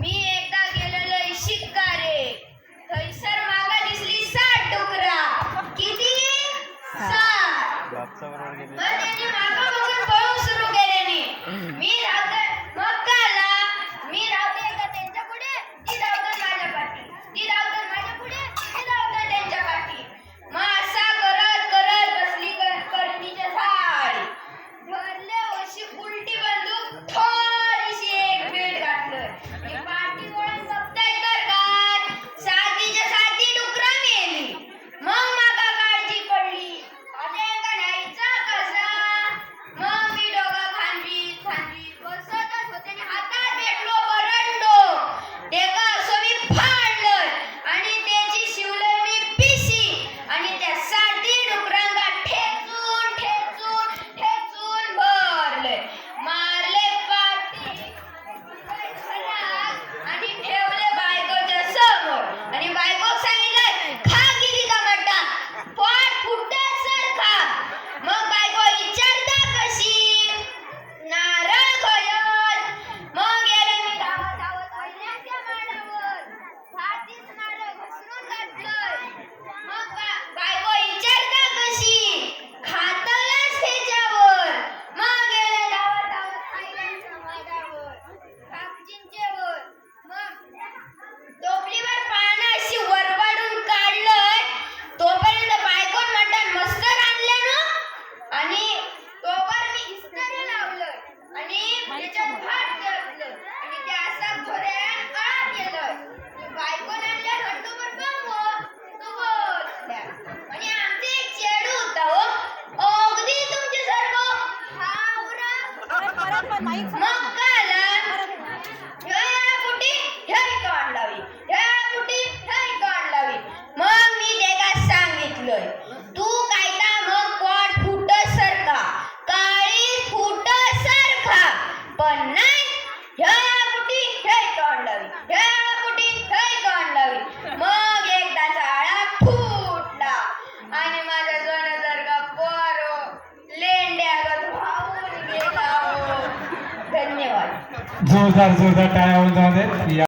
मी एकदा गेलेलो शिकारे थैसर मागा दिसली सात डुकरा. किती? सात. पण त्याने 买一颗。妈，जोरदार जोरदार टाळ्या होऊन जाऊ देत